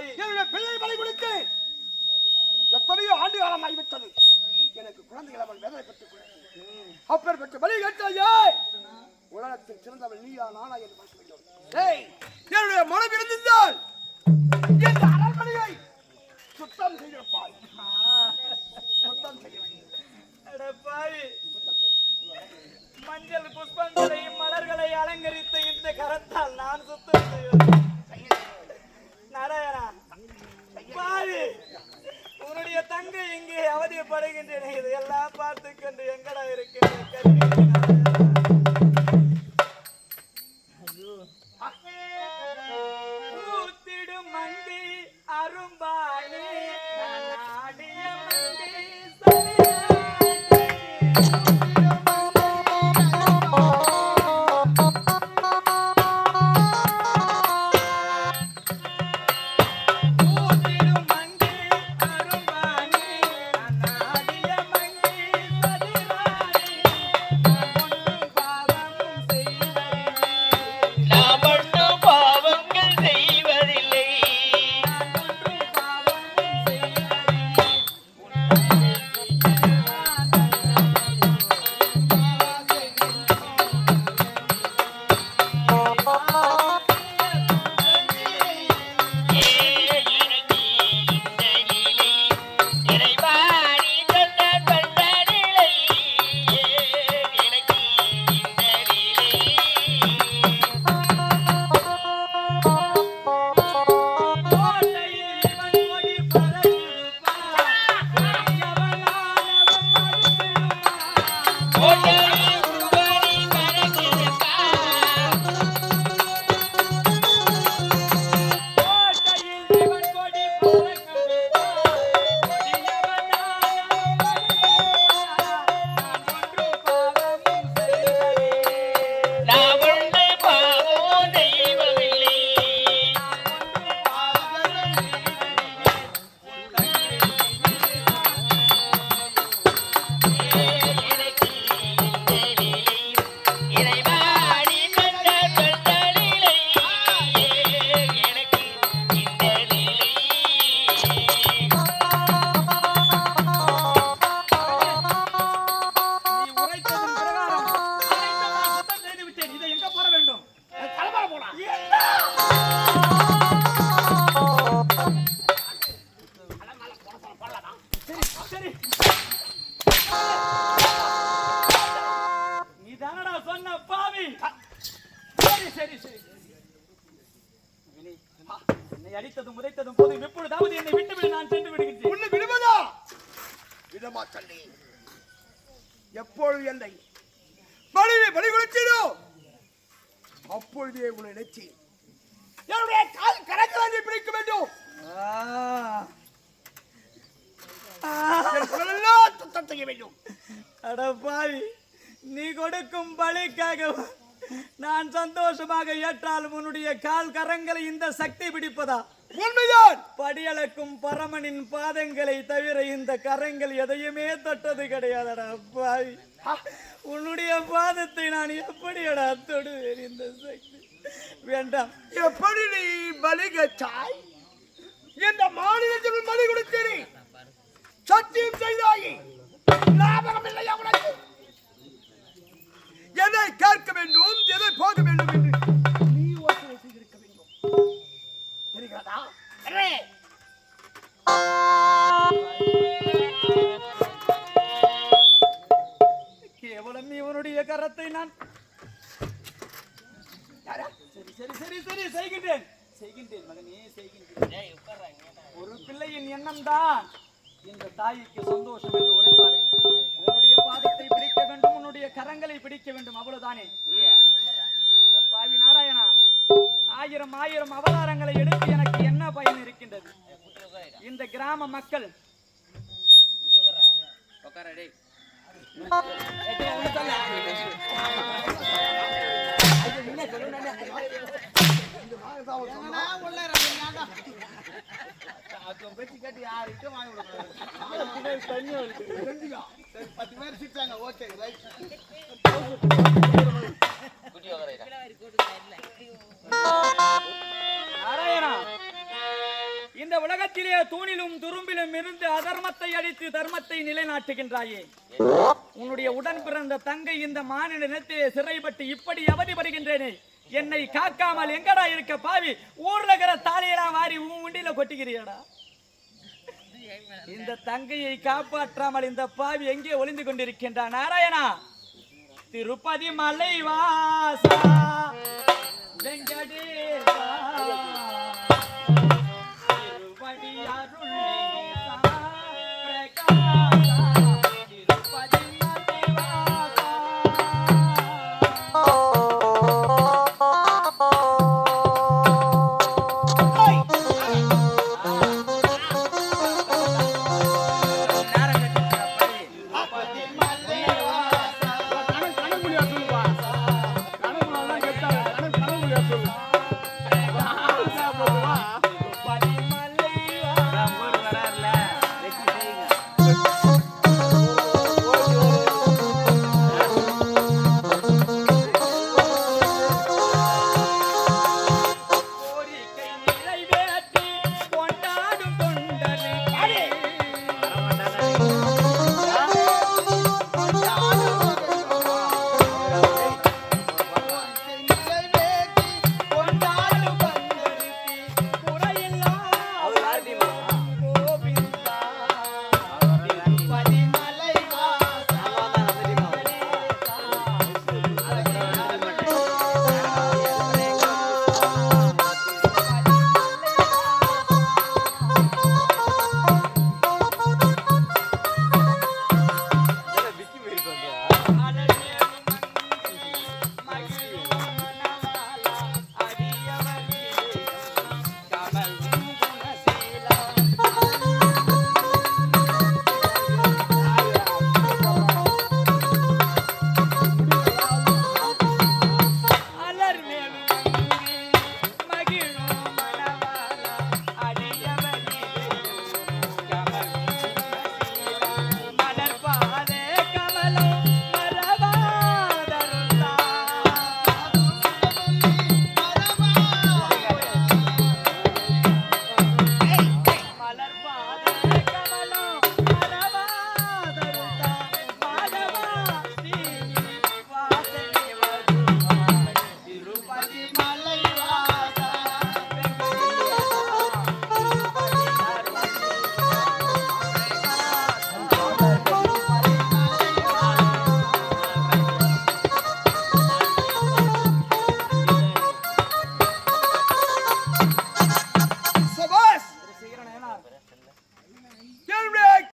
பாவி என்னுடைய பிள்ளை பலி கொடுத்தேன் எத்தனையோ ஆண்டு காலம் ஆகிவிட்டது. எனக்கு குழந்தைகள் அவள் வேதனை பெற்றுக் கொடுத்தேன் அப்பேற்பட்ட பலி கேட்டாயே. உலகத்தில் சிறந்தவள் நீயா நானா என்று பார்க்க வேண்டும் என்னுடைய மனம் இருந்திருந்தால் இந்த அரண்மனையை சுத்தம் செய்திருப்பாய். சுத்தம் செய்ய அட பாவி. மஞ்சள் புஷ்பங்களை மலர்களை அலங்கரித்த இந்த கரத்தால் நான் சுத்தம் செய்வேன். நாராயணா பாவி உன்னுடைய தங்கை இங்கே அவதியப்படுகின்றன இதையெல்லாம் பார்த்து கொண்டு எங்கடா இருக்கின்ற சரி சரி என்னை அடித்ததும் உதைத்ததும் போதும் எப்பொழுதாவது என்னை விட்டுவிடு நான் சென்று விடுகின்றேன் உன்னை விடுவதா? விடமா தள்ளி. எப்பொழுது என்னை பலி கொடுத்தீரோ அப்பொழுதே உன்னை நினைச்சு என்னுடைய கால் கரங்களை பிடிக்க வேண்டும் செய்ய வேண்டும். அட பாவி. நீ கொடுக்கும் பலிக்காக நான் சந்தோஷமாக ஏற்றால் உன்னுடைய கால் கரங்களை இந்த சக்தி பிடிப்பதா? உண்மைதான். படியளக்கும் பரமனின் பாதங்களை தவிர இந்த கரங்கள் எதையுமே தொட்டது கிடையாதடா பாவி உன்னுடைய பாதத்தை நான் எப்படியடா தொடுவேன் இந்த சக்தி? வேண்டாம். எப்படி நீ பலி கேட்டாய்? இந்த மாநிலத்தில் பலி கொடுத்தீரி சத்தியம் செய்தாயி. ஞாபகம் இல்லையா உனக்கு சரி சரி சரி செய்கின்றேன். செய்கின்றேன் மகனே செய்கின்றேன். ஒரு பிள்ளையின் எண்ணம் தான் இந்த தாய்க்கு சந்தோஷம் என்று உரைப்பார்கள். உன்னுடைய பாதத்தை பிடிக்க வேண்டும் உன்னுடைய கரங்களை பிடிக்க வேண்டும் அவ்வளவுதானே? பாவி நாராயணா ஆயிரம் ஆயிரம் அவதாரங்களை எடுத்து எனக்கு என்ன பயன் இருக்கின்றது? இந்த கிராம மக்கள். உட்கார பத்து பேர் சிரிச்சாங்க ஓகே ரைட் குட்டி வரையா உலகத்திலே தூணிலும் துரும்பிலும் இருந்து அதர்மத்தை அடித்து தர்மத்தை நிலைநாட்டுகின்றாயே. உன்னுடைய உடன் பிறந்த தங்கை இந்த மாநில நிலத்திலே சிறைப்பட்டு இப்படி அவதிப்படுகின்றேனே. என்னை காக்காமல் எங்கடா இருக்க பாவி? ஊர் நகர தாலையெல்லாம் வாரி உன் உண்டியில கொட்டுகிறியடா இந்த தங்கையை காப்பாற்றாமல் இந்த பாவி எங்கே ஒளிந்து கொண்டிருக்கின்றான் நாராயணா திருப்பதி மலை வாசா. வெங்கடேசா.